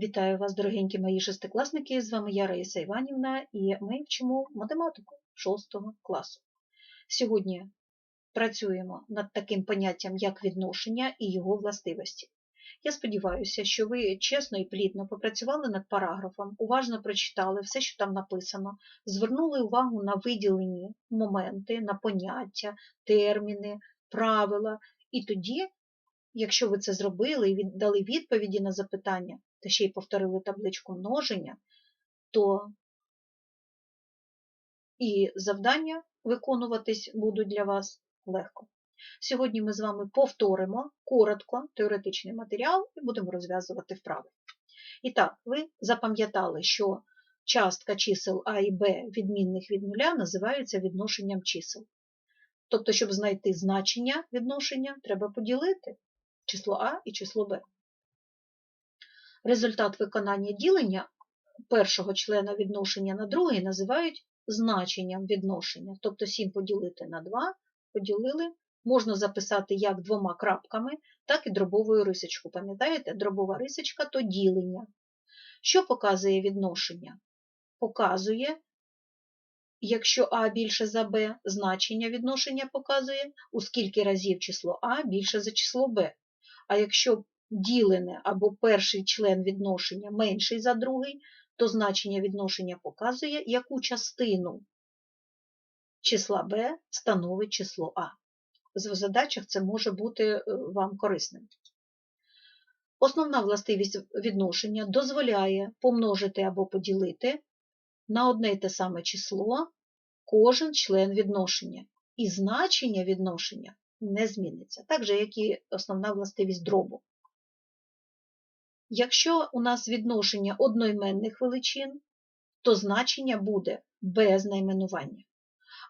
Вітаю вас, дорогенькі мої шестикласники! З вами я Раїса Іванівна і ми вчимо математику 6 класу. Сьогодні працюємо над таким поняттям, як відношення і його властивості. Я сподіваюся, що ви чесно і плідно попрацювали над параграфом, уважно прочитали все, що там написано, звернули увагу на виділені моменти, на поняття, терміни, правила. І тоді, якщо ви це зробили і дали відповіді на запитання, та ще й повторили табличку множення, то і завдання виконуватись будуть для вас легко. Сьогодні ми з вами повторимо коротко теоретичний матеріал і будемо розв'язувати вправи. І так, ви запам'ятали, що частка чисел А і Б відмінних від нуля називаються відношенням чисел. Тобто, щоб знайти значення відношення, треба поділити число А і число Б. Результат виконання ділення першого члена відношення на другий називають значенням відношення. Тобто 7 поділити на 2, поділили, можна записати як двома крапками, так і дробовою рисочку. Пам'ятаєте, дробова рисочка то ділення. Що показує відношення? Показує, якщо А більше за Б, значення відношення показує, у скільки разів число А більше за число Б. А якщо ділене або перший член відношення менший за другий, то значення відношення показує, яку частину числа b становить число А. В задачах це може бути вам корисним. Основна властивість відношення дозволяє помножити або поділити на одне й те саме число кожен член відношення, і значення відношення не зміниться, так же, як і основна властивість дробу. Якщо у нас відношення одноіменних величин, то значення буде без найменування.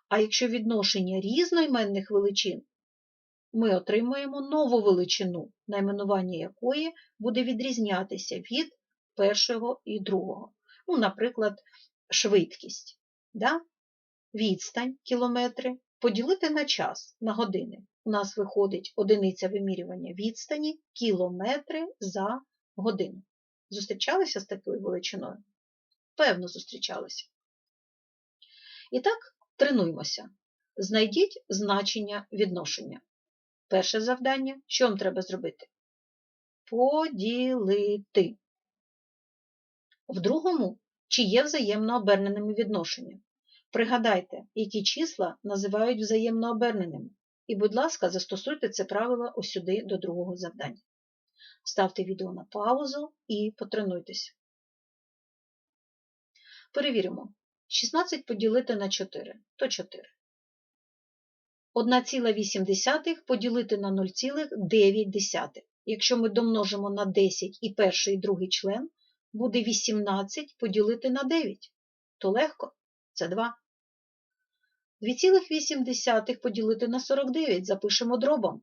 А якщо відношення різноіменних величин, ми отримуємо нову величину, найменування якої буде відрізнятися від першого і другого. Ну, Наприклад, швидкість. Да? Відстань кілометри поділити на час, на години. У нас виходить одиниця вимірювання відстані кілометри за годину. Зустрічалися з такою величиною? Певно, зустрічалися. І так, тренуємося. Знайдіть значення відношення. Перше завдання, що вам треба зробити? Поділити. В другому, чи є взаємно оберненими відношення. Пригадайте, які числа називають взаємно оберненими. І, будь ласка, застосуйте це правило ось до другого завдання. Ставте відео на паузу і потренуйтеся. Перевіримо. 16 поділити на 4 то 4. 1,8 поділити на 0,9. Якщо ми домножимо на 10 і перший і другий член, буде 18 поділити на 9. То легко це 2. 2,8 поділити на 49 запишемо дробом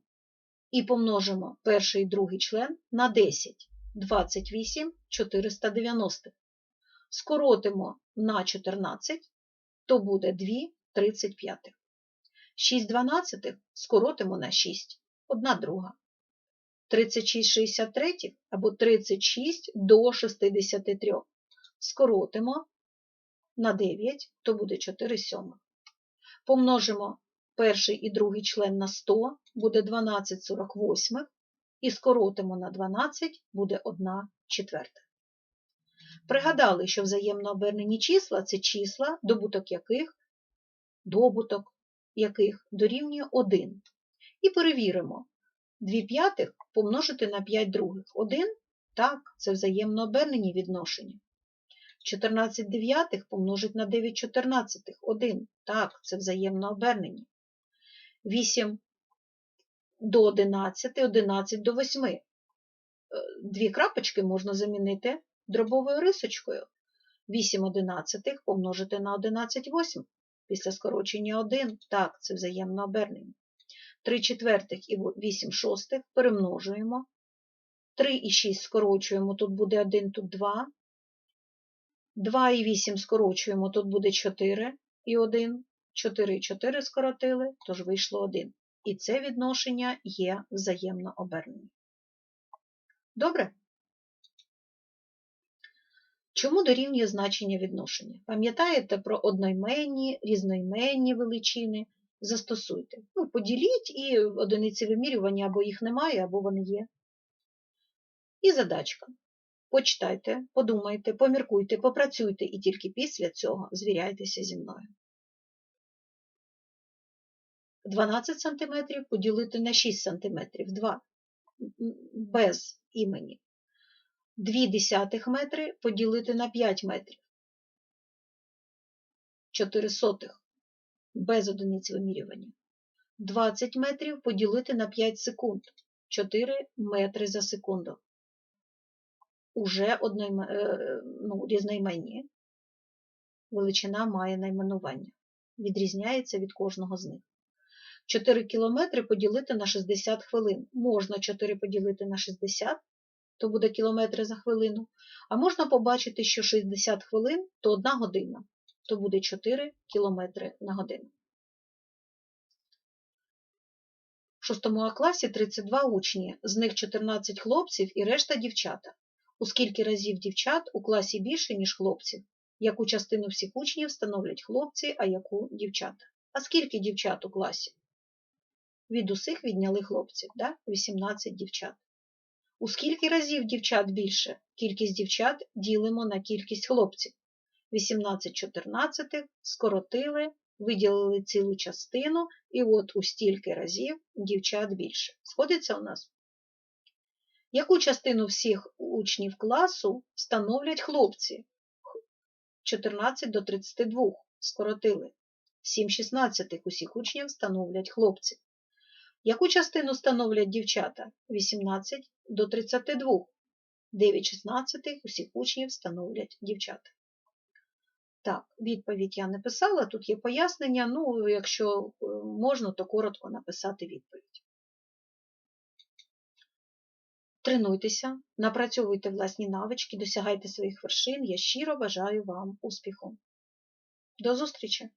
і помножимо перший і другий член на 10, 28 490. Скоротимо на 14, то буде 2 35. 6 12 скоротимо на 6, 1 друга. 36 63 або 36 до 63. Скоротимо на 9, то буде 4 сьомих. Помножимо перший і другий член на 100, буде 12 48, і скоротимо на 12, буде 1 четверта. Пригадали, що взаємно обернені числа це числа, добуток яких добуток яких дорівнює 1. І перевіримо, 2 п'ятих помножити на 5 других. 1 так, це взаємно обернені відношення. 14 дев'ятих помножить на 9 чотирнадцятих. 1. Так, це взаємно обернені. 8 до 11, 11 до 8. Е, дві крапочки можна замінити дробовою рисочкою. 8 одинадцятих помножити на 11 восьмих. Після скорочення 1, так, це взаємно обернені. 3 четвертих і 8 шостих перемножуємо. 3 і 6 скорочуємо, тут буде 1, тут 2. 2 і 8 скорочуємо, тут буде 4 і 1. 4 і 4 скоротили, тож вийшло 1. І це відношення є взаємно обернені. Добре? Чому дорівнює значення відношення? Пам'ятаєте про одноіменні, різноіменні величини? Застосуйте. Ну, поділіть і одиниці вимірювання або їх немає, або вони є. І задачка. Почитайте, подумайте, поміркуйте, попрацюйте і тільки після цього звіряйтеся зі мною. 12 см поділити на 6 см 2 без імені. 2 десятих метри поділити на 5 метрів. 4 сотих без одиниць вимірювання. 20 метрів поділити на 5 секунд. 4 метри за секунду. Уже одно, е, ну, різноіменні. Величина має найменування. Відрізняється від кожного з них. 4 кілометри поділити на 60 хвилин. Можна 4 поділити на 60, то буде кілометри за хвилину. А можна побачити, що 60 хвилин то 1 година, то буде 4 кілометри на годину. В 6 А класі 32 учні, з них 14 хлопців і решта дівчата. У скільки разів дівчат у класі більше, ніж хлопців, яку частину всіх учнів становлять хлопці, а яку дівчата. А скільки дівчат у класі? Від усіх відняли хлопців, да? 18 дівчат. У скільки разів дівчат більше? Кількість дівчат ділимо на кількість хлопців. 18 14 скоротили, виділили цілу частину, і от у стільки разів дівчат більше. Сходиться у нас? Яку частину всіх учнів класу становлять хлопці? 14 до 32 скоротили. 7 16 усіх учнів становлять хлопці. Яку частину становлять дівчата? 18 до 32. 9 16 усіх учнів становлять дівчата. Так, відповідь я не писала, тут є пояснення, ну, якщо е, можна, то коротко написати відповідь. Тренуйтеся, напрацьовуйте власні навички, досягайте своїх вершин. Я щиро бажаю вам успіху. До зустрічі!